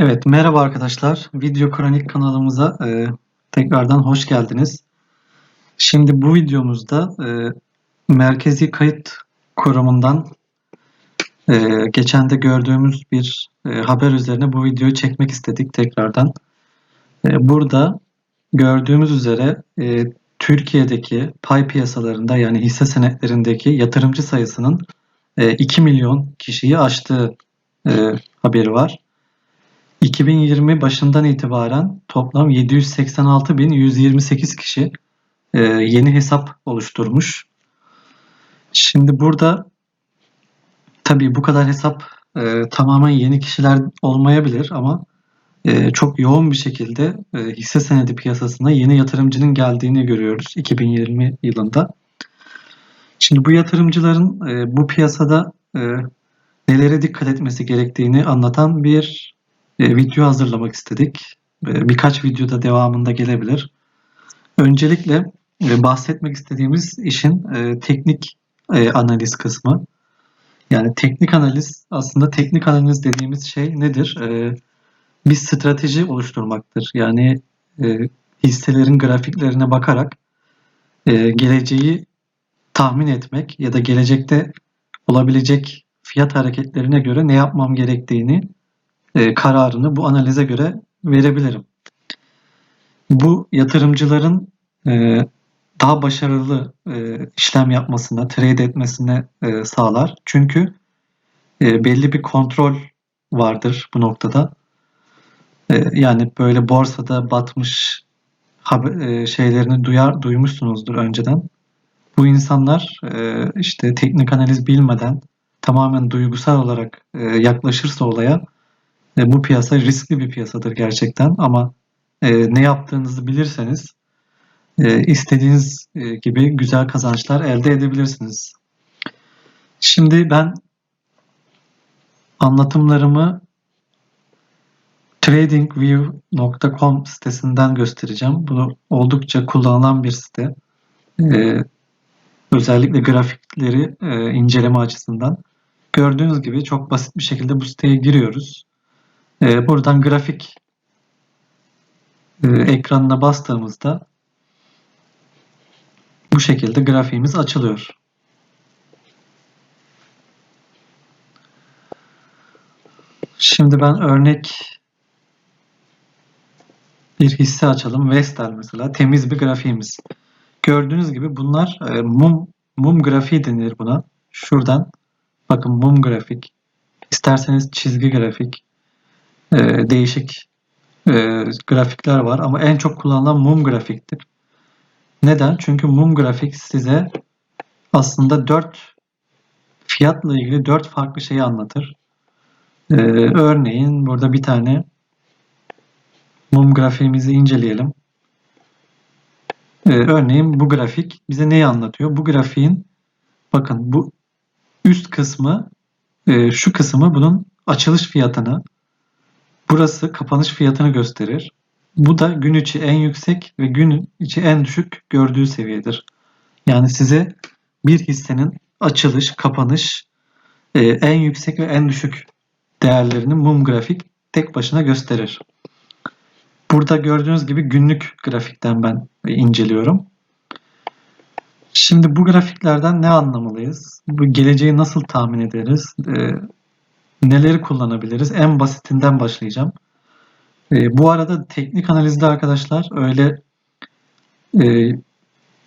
Evet, merhaba arkadaşlar. Video Kronik kanalımıza e, tekrardan hoş geldiniz. Şimdi bu videomuzda e, Merkezi Kayıt Kurumu'ndan e, geçen de gördüğümüz bir e, haber üzerine bu videoyu çekmek istedik tekrardan. E, burada gördüğümüz üzere e, Türkiye'deki pay piyasalarında yani hisse senetlerindeki yatırımcı sayısının e, 2 milyon kişiyi aştığı e, haberi var. 2020 başından itibaren toplam 786.128 kişi e, yeni hesap oluşturmuş. Şimdi burada tabii bu kadar hesap e, tamamen yeni kişiler olmayabilir ama e, çok yoğun bir şekilde hisse senedi piyasasına yeni yatırımcının geldiğini görüyoruz 2020 yılında. Şimdi bu yatırımcıların bu piyasada e, nelere dikkat etmesi gerektiğini anlatan bir e, video hazırlamak istedik. E, birkaç videoda devamında gelebilir. Öncelikle e, bahsetmek istediğimiz işin teknik analiz kısmı. Yani teknik analiz aslında teknik analiz dediğimiz şey nedir? E, bir strateji oluşturmaktır. Yani hisselerin grafiklerine bakarak geleceği tahmin etmek ya da gelecekte olabilecek fiyat hareketlerine göre ne yapmam gerektiğini e, kararını bu analize göre verebilirim. Bu yatırımcıların e, daha başarılı e, işlem yapmasına, trade etmesine sağlar. Çünkü belli bir kontrol vardır bu noktada. Yani böyle borsada batmış şeylerini duyar duymuşsunuzdur önceden. Bu insanlar işte teknik analiz bilmeden tamamen duygusal olarak yaklaşırsa olaya e, bu piyasa riskli bir piyasadır gerçekten ama e, ne yaptığınızı bilirseniz e, istediğiniz e, gibi güzel kazançlar elde edebilirsiniz. Şimdi ben anlatımlarımı tradingview.com sitesinden göstereceğim. Bu oldukça kullanılan bir site. Ee, özellikle grafikleri e, inceleme açısından. Gördüğünüz gibi çok basit bir şekilde bu siteye giriyoruz. E, buradan grafik e, ekranına bastığımızda bu şekilde grafiğimiz açılıyor. Şimdi ben örnek bir hisse açalım. Vestel mesela temiz bir grafiğimiz. Gördüğünüz gibi bunlar e, mum mum grafiği denir buna. Şuradan bakın mum grafik. İsterseniz çizgi grafik, e, değişik e, grafikler var ama en çok kullanılan mum grafiktir. Neden? Çünkü mum grafik size aslında 4 fiyatla ilgili 4 farklı şeyi anlatır. Ee, örneğin burada bir tane mum grafiğimizi inceleyelim. Ee, örneğin bu grafik bize neyi anlatıyor? Bu grafiğin bakın bu üst kısmı e, şu kısmı bunun açılış fiyatını Burası kapanış fiyatını gösterir. Bu da gün içi en yüksek ve gün içi en düşük gördüğü seviyedir. Yani size bir hissenin açılış, kapanış, e, en yüksek ve en düşük değerlerini mum grafik tek başına gösterir. Burada gördüğünüz gibi günlük grafikten ben inceliyorum. Şimdi bu grafiklerden ne anlamalıyız? Bu geleceği nasıl tahmin ederiz? Neleri kullanabiliriz? En basitinden başlayacağım. E, bu arada teknik analizde arkadaşlar öyle e,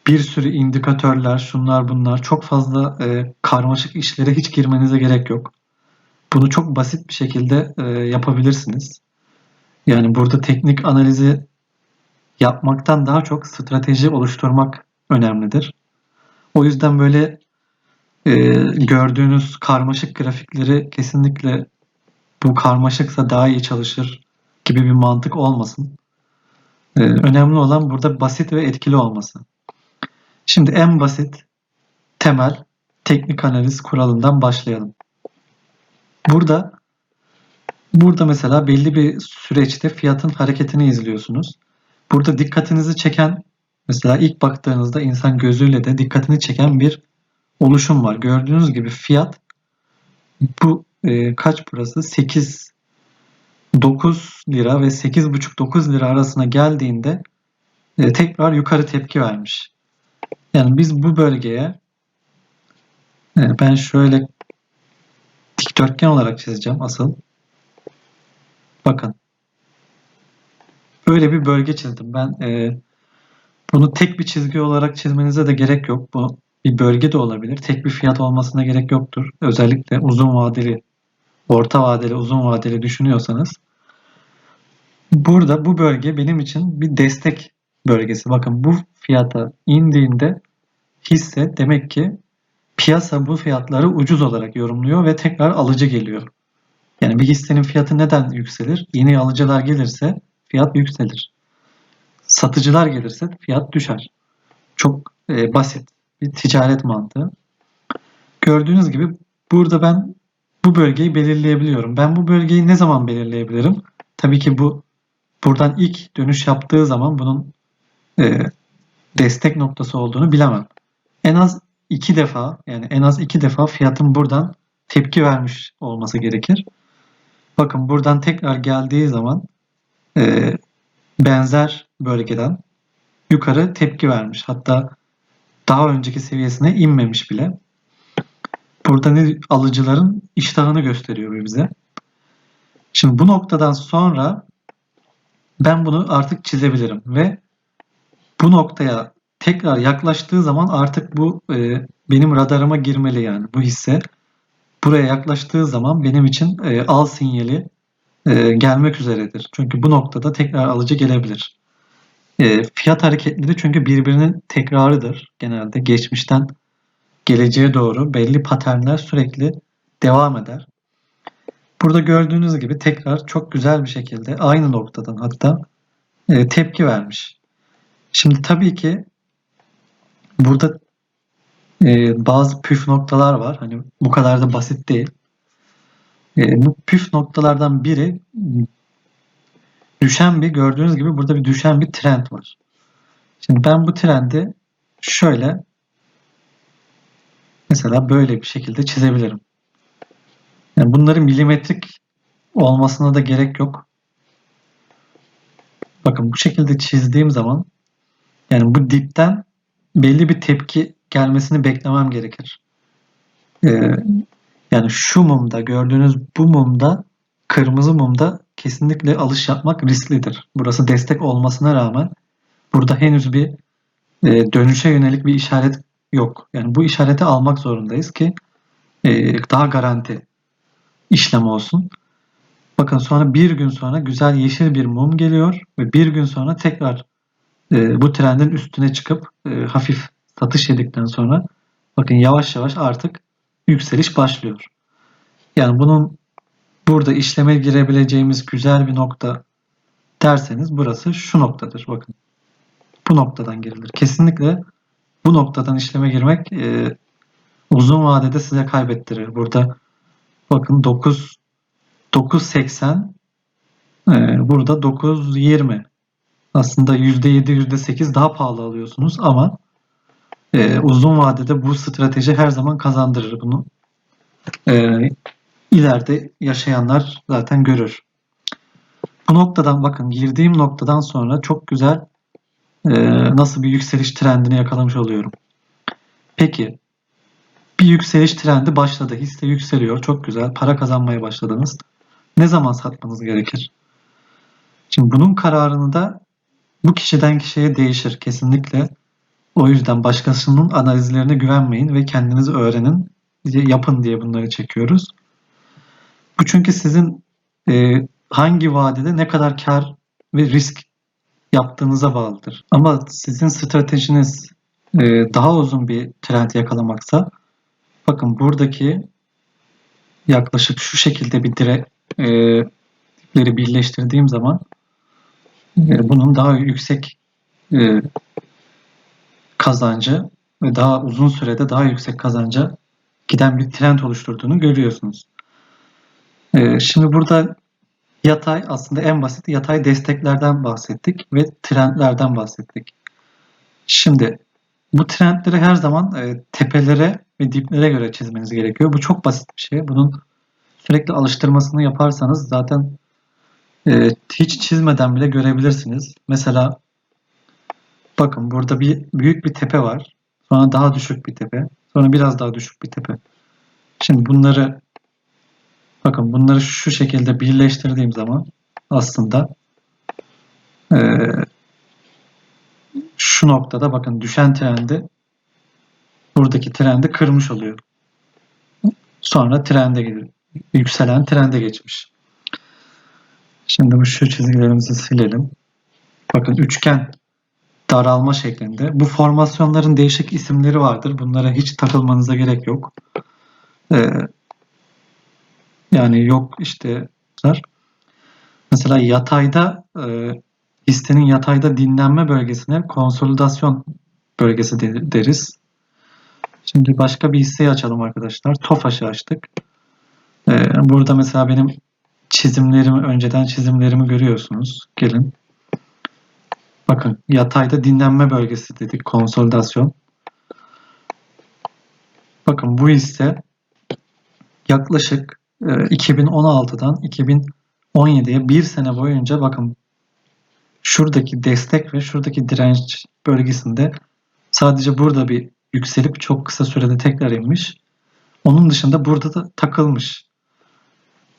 bir sürü indikatörler, şunlar bunlar çok fazla e, karmaşık işlere hiç girmenize gerek yok. Bunu çok basit bir şekilde e, yapabilirsiniz. Yani burada teknik analizi yapmaktan daha çok strateji oluşturmak önemlidir. O yüzden böyle e, gördüğünüz karmaşık grafikleri kesinlikle bu karmaşıksa daha iyi çalışır gibi bir mantık olmasın. E, önemli olan burada basit ve etkili olması. Şimdi en basit temel teknik analiz kuralından başlayalım. Burada burada mesela belli bir süreçte fiyatın hareketini izliyorsunuz. Burada dikkatinizi çeken mesela ilk baktığınızda insan gözüyle de dikkatini çeken bir oluşum var. Gördüğünüz gibi fiyat bu e, kaç burası? 8 9 lira ve 8,5-9 lira arasına geldiğinde e, tekrar yukarı tepki vermiş. Yani biz bu bölgeye e, ben şöyle dikdörtgen olarak çizeceğim asıl. Bakın. Böyle bir bölge çizdim. Ben e, bunu tek bir çizgi olarak çizmenize de gerek yok. Bu bir bölge de olabilir. Tek bir fiyat olmasına gerek yoktur. Özellikle uzun vadeli, orta vadeli, uzun vadeli düşünüyorsanız. Burada bu bölge benim için bir destek bölgesi. Bakın bu fiyata indiğinde hisse demek ki piyasa bu fiyatları ucuz olarak yorumluyor ve tekrar alıcı geliyor. Yani bir hissenin fiyatı neden yükselir? Yeni alıcılar gelirse fiyat yükselir. Satıcılar gelirse fiyat düşer. Çok e, basit bir ticaret mantığı. Gördüğünüz gibi burada ben bu bölgeyi belirleyebiliyorum. Ben bu bölgeyi ne zaman belirleyebilirim? Tabii ki bu buradan ilk dönüş yaptığı zaman bunun e, destek noktası olduğunu bilemem. En az iki defa yani en az iki defa fiyatın buradan tepki vermiş olması gerekir. Bakın buradan tekrar geldiği zaman e, benzer bölgeden yukarı tepki vermiş. Hatta daha önceki seviyesine inmemiş bile. Burada ne alıcıların iştahını gösteriyor bize. Şimdi bu noktadan sonra ben bunu artık çizebilirim ve bu noktaya tekrar yaklaştığı zaman artık bu e, benim radarıma girmeli yani bu hisse. Buraya yaklaştığı zaman benim için e, al sinyali e, gelmek üzeredir. Çünkü bu noktada tekrar alıcı gelebilir. E, fiyat hareketleri çünkü birbirinin tekrarıdır. Genelde geçmişten geleceğe doğru belli paternler sürekli devam eder. Burada gördüğünüz gibi tekrar çok güzel bir şekilde aynı noktadan hatta e, tepki vermiş. Şimdi tabii ki burada e, bazı püf noktalar var. Hani bu kadar da basit değil. E, bu püf noktalardan biri düşen bir gördüğünüz gibi burada bir düşen bir trend var. Şimdi ben bu trendi şöyle mesela böyle bir şekilde çizebilirim. Yani bunların milimetrik olmasına da gerek yok. Bakın bu şekilde çizdiğim zaman yani bu dipten belli bir tepki gelmesini beklemem gerekir. Ee, yani şu mumda gördüğünüz bu mumda kırmızı mumda kesinlikle alış yapmak risklidir. Burası destek olmasına rağmen burada henüz bir e, dönüşe yönelik bir işaret yok. Yani bu işareti almak zorundayız ki e, daha garanti işlem olsun. Bakın sonra bir gün sonra güzel yeşil bir mum geliyor ve bir gün sonra tekrar e, bu trendin üstüne çıkıp e, hafif satış yedikten sonra bakın yavaş yavaş artık yükseliş başlıyor. Yani bunun burada işleme girebileceğimiz güzel bir nokta derseniz burası şu noktadır. Bakın bu noktadan girilir. Kesinlikle bu noktadan işleme girmek e, uzun vadede size kaybettirir. Burada bakın 9 9.80 e, burada 9.20 aslında %7 %8 daha pahalı alıyorsunuz ama e, uzun vadede bu strateji her zaman kazandırır bunu. E, ileride yaşayanlar zaten görür. Bu noktadan bakın girdiğim noktadan sonra çok güzel e, nasıl bir yükseliş trendini yakalamış oluyorum. Peki bir yükseliş trendi başladı. Hisse yükseliyor. Çok güzel. Para kazanmaya başladınız. Ne zaman satmanız gerekir? Şimdi bunun kararını da bu kişiden kişiye değişir kesinlikle. O yüzden başkasının analizlerine güvenmeyin ve kendiniz öğrenin, yapın diye bunları çekiyoruz. Bu çünkü sizin e, hangi vadede ne kadar kar ve risk yaptığınıza bağlıdır. Ama sizin stratejiniz e, daha uzun bir trend yakalamaksa bakın buradaki yaklaşık şu şekilde bir dire e, birleştirdiğim zaman e, bunun daha yüksek e, kazancı ve daha uzun sürede daha yüksek kazanca giden bir trend oluşturduğunu görüyorsunuz. E, şimdi burada yatay aslında en basit yatay desteklerden bahsettik ve trendlerden bahsettik. Şimdi bu trendleri her zaman e, tepelere ve diplere göre çizmeniz gerekiyor. Bu çok basit bir şey. Bunun sürekli alıştırmasını yaparsanız zaten e, hiç çizmeden bile görebilirsiniz. Mesela bakın burada bir büyük bir tepe var. Sonra daha düşük bir tepe. Sonra biraz daha düşük bir tepe. Şimdi bunları bakın bunları şu şekilde birleştirdiğim zaman aslında e, şu noktada bakın düşen trendi buradaki trendi kırmış oluyor. Sonra trende geliyor. Yükselen trende geçmiş. Şimdi bu şu çizgilerimizi silelim. Bakın üçgen daralma şeklinde. Bu formasyonların değişik isimleri vardır. Bunlara hiç takılmanıza gerek yok. Ee, yani yok işte mesela yatayda e, hissenin yatayda dinlenme bölgesine konsolidasyon bölgesi de- deriz. Şimdi başka bir hisseyi açalım arkadaşlar. TOFAŞ'ı açtık. Ee, burada mesela benim çizimlerimi, önceden çizimlerimi görüyorsunuz. Gelin. Bakın yatayda dinlenme bölgesi dedik. Konsolidasyon. Bakın bu hisse yaklaşık e, 2016'dan 2017'ye bir sene boyunca bakın şuradaki destek ve şuradaki direnç bölgesinde sadece burada bir yükselip çok kısa sürede tekrar inmiş. Onun dışında burada da takılmış.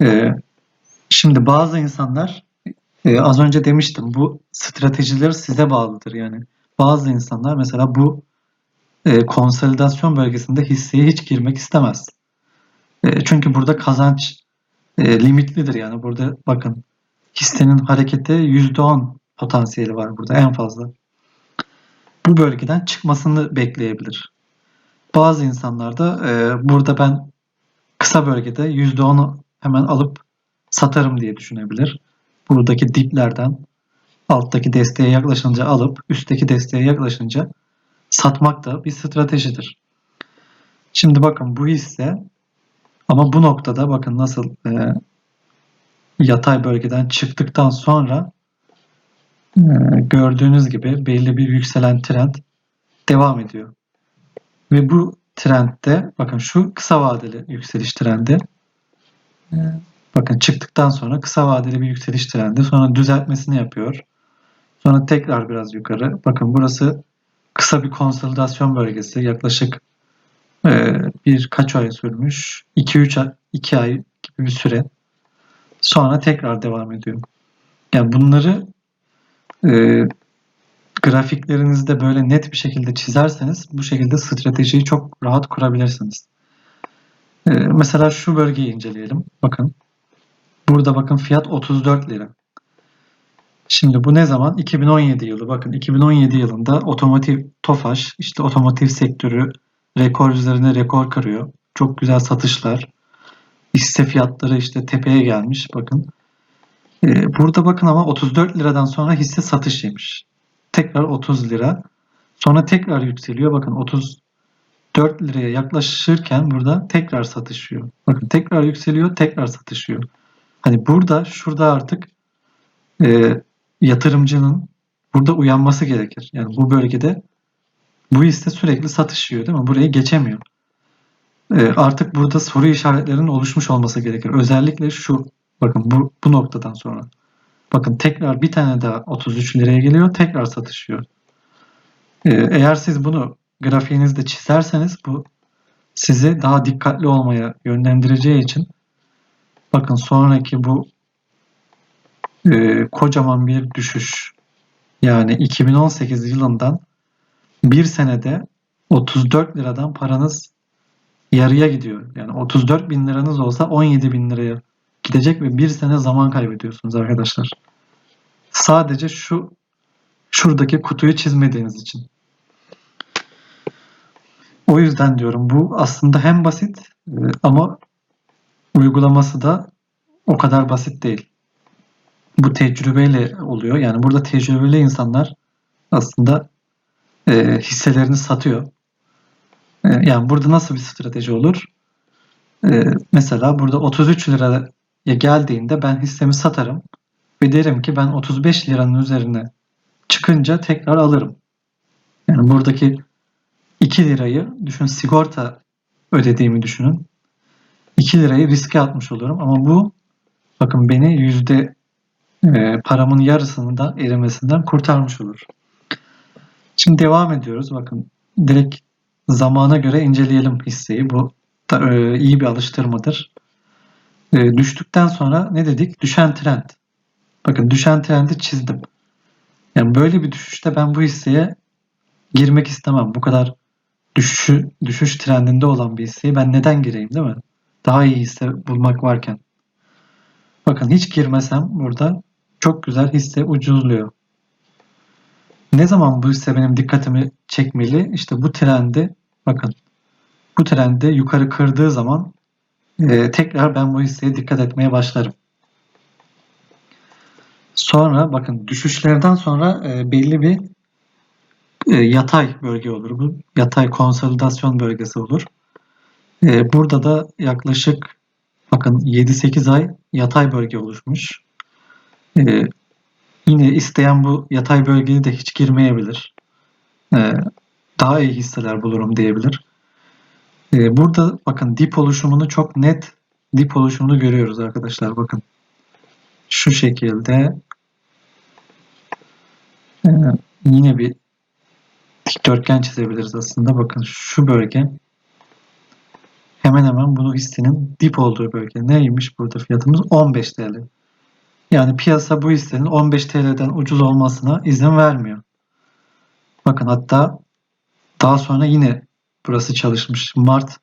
Ee, şimdi bazı insanlar e, az önce demiştim bu stratejiler size bağlıdır yani. Bazı insanlar mesela bu e, konsolidasyon bölgesinde hisseye hiç girmek istemez. E, çünkü burada kazanç e, limitlidir yani. Burada bakın hissenin hareketi %10 potansiyeli var burada en fazla. Bu bölgeden çıkmasını bekleyebilir. Bazı insanlar da e, burada ben kısa bölgede %10'u hemen alıp satarım diye düşünebilir. Buradaki diplerden alttaki desteğe yaklaşınca alıp üstteki desteğe yaklaşınca satmak da bir stratejidir. Şimdi bakın bu hisse ama bu noktada bakın nasıl e, yatay bölgeden çıktıktan sonra e, gördüğünüz gibi belli bir yükselen trend devam ediyor. Ve bu trendde bakın şu kısa vadeli yükseliş trendi e, bakın çıktıktan sonra kısa vadeli bir yükseliş trendi sonra düzeltmesini yapıyor. Sonra tekrar biraz yukarı. Bakın burası kısa bir konsolidasyon bölgesi. Yaklaşık e, bir kaç ay sürmüş? 2-3 ay, 2 ay gibi bir süre. Sonra tekrar devam ediyor. Yani bunları e, grafiklerinizde böyle net bir şekilde çizerseniz bu şekilde stratejiyi çok rahat kurabilirsiniz. E, mesela şu bölgeyi inceleyelim. Bakın. Burada bakın fiyat 34 lira. Şimdi bu ne zaman? 2017 yılı. Bakın 2017 yılında otomotiv Tofaş, işte otomotiv sektörü rekor üzerine rekor kırıyor. Çok güzel satışlar. Hisse fiyatları işte tepeye gelmiş. Bakın. Ee, burada bakın ama 34 liradan sonra hisse satış yemiş. Tekrar 30 lira. Sonra tekrar yükseliyor. Bakın 34 liraya yaklaşırken burada tekrar satışıyor. Bakın tekrar yükseliyor, tekrar satışıyor. Hani burada, şurada artık e, yatırımcının burada uyanması gerekir. Yani bu bölgede bu hisse sürekli satışıyor değil mi? Burayı geçemiyor. E, artık burada soru işaretlerinin oluşmuş olması gerekir. Özellikle şu bakın bu, bu noktadan sonra. Bakın tekrar bir tane daha 33 liraya geliyor. Tekrar satışıyor. E, eğer siz bunu grafiğinizde çizerseniz bu sizi daha dikkatli olmaya yönlendireceği için bakın sonraki bu e, kocaman bir düşüş. Yani 2018 yılından bir senede 34 liradan paranız yarıya gidiyor. Yani 34 bin liranız olsa 17 bin liraya gidecek ve bir sene zaman kaybediyorsunuz arkadaşlar. Sadece şu şuradaki kutuyu çizmediğiniz için. O yüzden diyorum bu aslında hem basit e, ama uygulaması da o kadar basit değil bu tecrübeyle oluyor. Yani burada tecrübeli insanlar aslında e, hisselerini satıyor. E, yani burada nasıl bir strateji olur? E, mesela burada 33 liraya geldiğinde ben hissemi satarım ve derim ki ben 35 liranın üzerine çıkınca tekrar alırım. Yani buradaki 2 lirayı düşün sigorta ödediğimi düşünün. 2 lirayı riske atmış olurum ama bu bakın beni yüzde e, paramın yarısını da erimesinden kurtarmış olur. Şimdi devam ediyoruz. Bakın direkt zamana göre inceleyelim hisseyi. Bu da e, iyi bir alıştırmadır. E, düştükten sonra ne dedik? Düşen trend. Bakın düşen trendi çizdim. Yani böyle bir düşüşte ben bu hisseye girmek istemem. Bu kadar düşüşü, düşüş trendinde olan bir hisseye ben neden gireyim değil mi? Daha iyi hisse bulmak varken. Bakın hiç girmesem burada çok güzel hisse ucuzluyor. Ne zaman bu hisse benim dikkatimi çekmeli? İşte bu trendi bakın bu trendi yukarı kırdığı zaman e, tekrar ben bu hisseye dikkat etmeye başlarım. Sonra bakın düşüşlerden sonra e, belli bir e, yatay bölge olur bu. Yatay konsolidasyon bölgesi olur. E, burada da yaklaşık bakın 7-8 ay yatay bölge oluşmuş. E, yine isteyen bu yatay bölgeye de hiç girmeyebilir. E, daha iyi hisseler bulurum diyebilir. E, burada bakın dip oluşumunu çok net dip oluşumunu görüyoruz arkadaşlar bakın. Şu şekilde e, yine bir dikdörtgen çizebiliriz aslında. Bakın şu bölge hemen hemen bunu hissenin dip olduğu bölge. Neymiş burada fiyatımız? 15 TL. Yani piyasa bu hissenin 15 TL'den ucuz olmasına izin vermiyor. Bakın hatta daha sonra yine burası çalışmış. Mart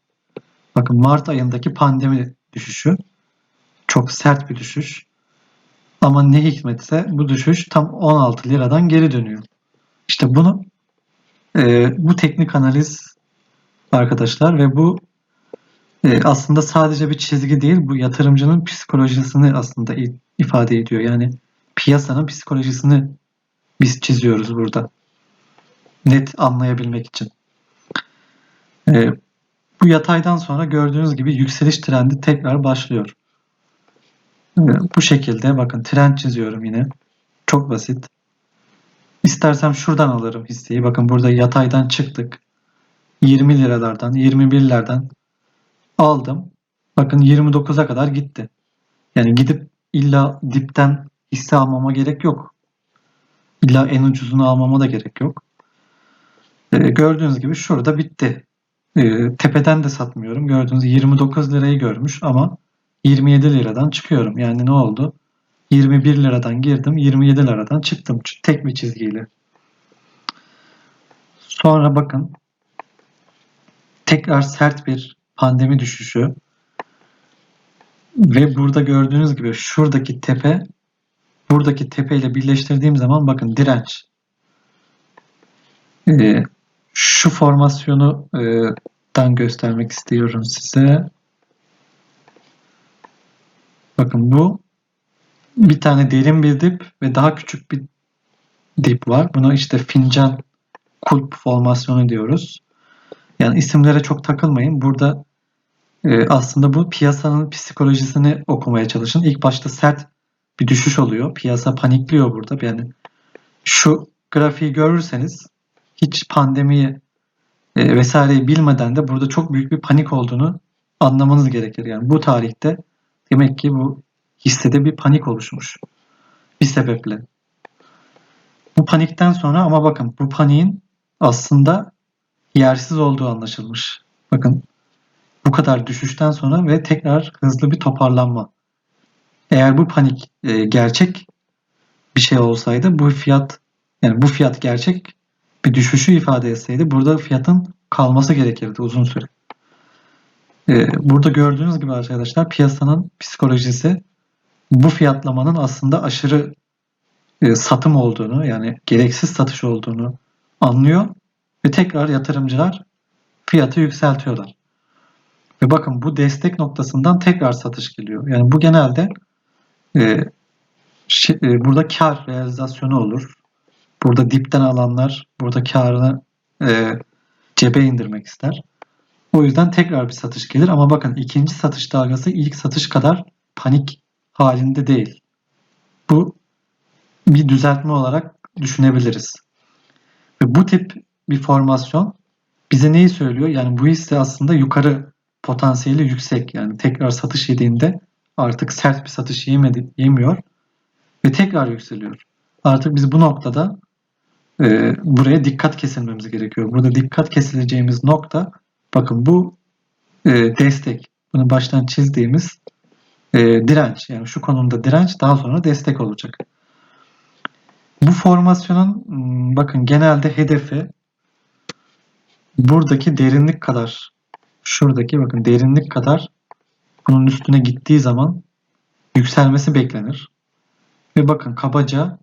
bakın Mart ayındaki pandemi düşüşü çok sert bir düşüş. Ama ne hikmetse bu düşüş tam 16 liradan geri dönüyor. İşte bunu e, bu teknik analiz arkadaşlar ve bu e, aslında sadece bir çizgi değil bu yatırımcının psikolojisini aslında ifade ediyor. Yani piyasanın psikolojisini biz çiziyoruz burada. Net anlayabilmek için. E, bu yataydan sonra gördüğünüz gibi yükseliş trendi tekrar başlıyor. E, bu şekilde bakın trend çiziyorum yine. Çok basit. İstersem şuradan alırım hisseyi. Bakın burada yataydan çıktık. 20 liralardan, 21'lerden aldım. Bakın 29'a kadar gitti. Yani gidip illa dipten hisse almama gerek yok. İlla en ucuzunu almama da gerek yok. Ee, gördüğünüz gibi şurada bitti. Ee, tepeden de satmıyorum. Gördüğünüz 29 lirayı görmüş ama 27 liradan çıkıyorum. Yani ne oldu? 21 liradan girdim, 27 liradan çıktım tek bir çizgiyle. Sonra bakın tekrar sert bir pandemi düşüşü ve burada gördüğünüz gibi şuradaki tepe buradaki tepe ile birleştirdiğim zaman bakın direnç. Ee, şu formasyonu e, dan göstermek istiyorum size. Bakın bu bir tane derin bir dip ve daha küçük bir dip var. Buna işte fincan kulp formasyonu diyoruz. Yani isimlere çok takılmayın. Burada e, aslında bu piyasanın psikolojisini okumaya çalışın. İlk başta sert bir düşüş oluyor. Piyasa panikliyor burada. Yani şu grafiği görürseniz hiç pandemiyi e, vesaireyi bilmeden de burada çok büyük bir panik olduğunu anlamanız gerekir. Yani bu tarihte demek ki bu hissede bir panik oluşmuş. Bir sebeple. Bu panikten sonra ama bakın bu paniğin aslında yersiz olduğu anlaşılmış. Bakın bu kadar düşüşten sonra ve tekrar hızlı bir toparlanma. Eğer bu panik e, gerçek bir şey olsaydı bu fiyat yani bu fiyat gerçek bir düşüşü ifade etseydi burada fiyatın kalması gerekirdi uzun süre. E, burada gördüğünüz gibi arkadaşlar piyasanın psikolojisi bu fiyatlamanın aslında aşırı e, satım olduğunu yani gereksiz satış olduğunu anlıyor ve tekrar yatırımcılar fiyatı yükseltiyorlar. Ve bakın bu destek noktasından tekrar satış geliyor. Yani bu genelde e, şey, e, burada kar realizasyonu olur. Burada dipten alanlar burada karını e, cebe indirmek ister. O yüzden tekrar bir satış gelir ama bakın ikinci satış dalgası ilk satış kadar panik halinde değil. Bu bir düzeltme olarak düşünebiliriz. Ve bu tip bir formasyon bize neyi söylüyor? Yani bu hisse aslında yukarı potansiyeli yüksek. Yani tekrar satış yediğinde artık sert bir satış yemedi, yemiyor. ve tekrar yükseliyor. Artık biz bu noktada e, buraya dikkat kesilmemiz gerekiyor. Burada dikkat kesileceğimiz nokta bakın bu e, destek. Bunu baştan çizdiğimiz e, direnç. Yani şu konumda direnç daha sonra destek olacak. Bu formasyonun bakın genelde hedefi buradaki derinlik kadar şuradaki bakın derinlik kadar bunun üstüne gittiği zaman yükselmesi beklenir. Ve bakın kabaca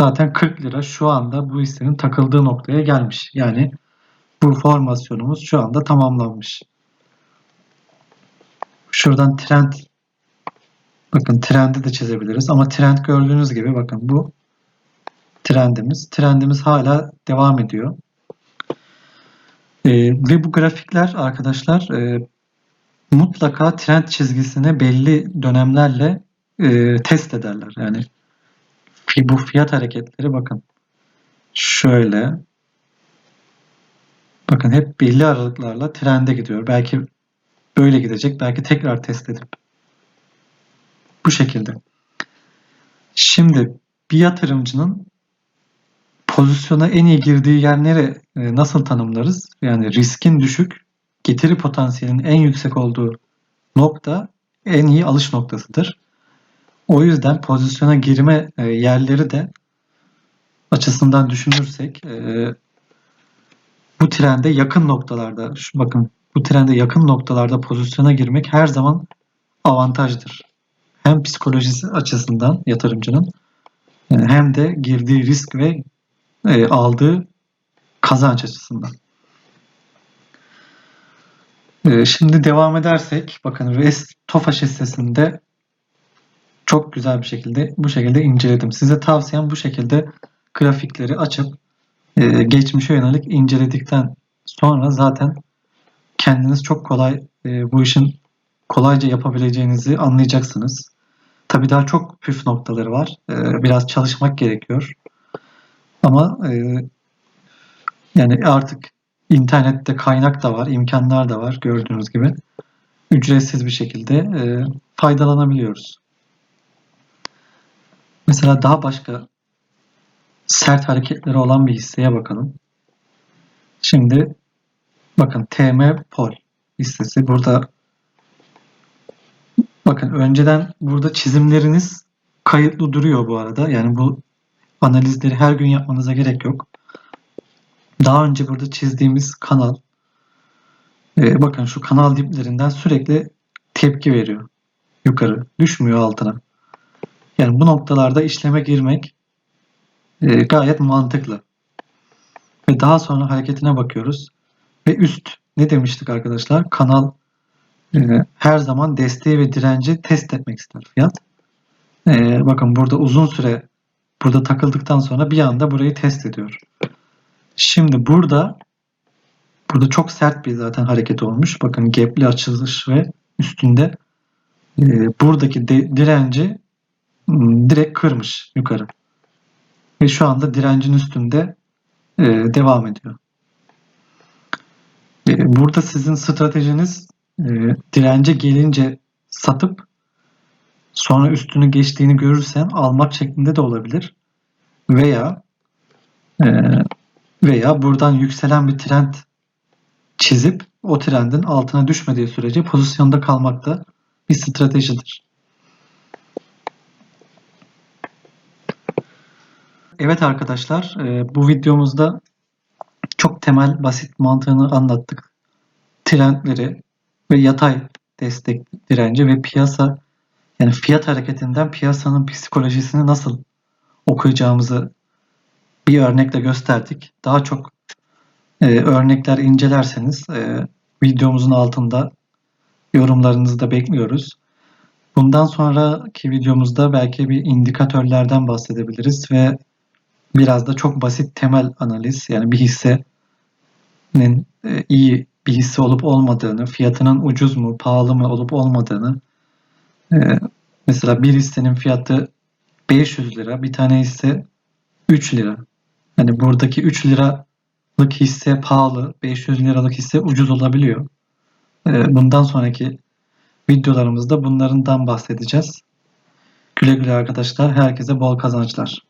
zaten 40 lira şu anda bu hissenin takıldığı noktaya gelmiş. Yani bu formasyonumuz şu anda tamamlanmış. Şuradan trend bakın trendi de çizebiliriz ama trend gördüğünüz gibi bakın bu trendimiz. Trendimiz hala devam ediyor. Ee, ve bu grafikler arkadaşlar e, mutlaka trend çizgisini belli dönemlerle e, test ederler. Yani bu fiyat hareketleri bakın şöyle bakın hep belli aralıklarla trende gidiyor. Belki böyle gidecek, belki tekrar test edip bu şekilde. Şimdi bir yatırımcının pozisyona en iyi girdiği yer nere, e, nasıl tanımlarız? Yani riskin düşük, getiri potansiyelinin en yüksek olduğu nokta en iyi alış noktasıdır. O yüzden pozisyona girme e, yerleri de açısından düşünürsek e, bu trende yakın noktalarda, şu bakın bu trende yakın noktalarda pozisyona girmek her zaman avantajdır. Hem psikolojisi açısından yatırımcının hem de girdiği risk ve e, aldığı kazanç açısından. E, şimdi devam edersek bakın REST TOFAŞ hissesinde çok güzel bir şekilde bu şekilde inceledim. Size tavsiyem bu şekilde grafikleri açıp e, geçmişe yönelik inceledikten sonra zaten kendiniz çok kolay e, bu işin kolayca yapabileceğinizi anlayacaksınız. Tabii daha çok püf noktaları var. Biraz çalışmak gerekiyor. Ama e, yani artık internette kaynak da var, imkanlar da var gördüğünüz gibi. Ücretsiz bir şekilde e, faydalanabiliyoruz. Mesela daha başka sert hareketleri olan bir hisseye bakalım. Şimdi bakın TM Pol hissesi burada bakın önceden burada çizimleriniz kayıtlı duruyor bu arada. Yani bu analizleri her gün yapmanıza gerek yok. Daha önce burada çizdiğimiz kanal e, bakın şu kanal diplerinden sürekli tepki veriyor. Yukarı düşmüyor altına. Yani bu noktalarda işleme girmek e, gayet mantıklı. Ve daha sonra hareketine bakıyoruz. Ve üst ne demiştik arkadaşlar? Kanal e, her zaman desteği ve direnci test etmek ister fiyat. E, bakın burada uzun süre burada takıldıktan sonra bir anda burayı test ediyor. Şimdi burada burada çok sert bir zaten hareket olmuş. Bakın gap'li açılış ve üstünde e, buradaki de, direnci m, direkt kırmış yukarı. Ve şu anda direncin üstünde e, devam ediyor. E, burada sizin stratejiniz e, dirence gelince satıp sonra üstünü geçtiğini görürsen almak şeklinde de olabilir. Veya e, veya buradan yükselen bir trend çizip o trendin altına düşmediği sürece pozisyonda kalmak da bir stratejidir. Evet arkadaşlar, e, bu videomuzda çok temel, basit mantığını anlattık. Trendleri ve yatay destek direnci ve piyasa yani fiyat hareketinden piyasanın psikolojisini nasıl okuyacağımızı bir örnekle gösterdik. Daha çok e, örnekler incelerseniz e, videomuzun altında yorumlarınızı da bekliyoruz. Bundan sonraki videomuzda belki bir indikatörlerden bahsedebiliriz ve biraz da çok basit temel analiz yani bir hissenin e, iyi bir hisse olup olmadığını, fiyatının ucuz mu, pahalı mı olup olmadığını e, mesela bir hissenin fiyatı 500 lira, bir tane hisse 3 lira. Hani buradaki 3 liralık hisse pahalı, 500 liralık hisse ucuz olabiliyor. E, bundan sonraki videolarımızda bunlardan bahsedeceğiz. Güle güle arkadaşlar. Herkese bol kazançlar.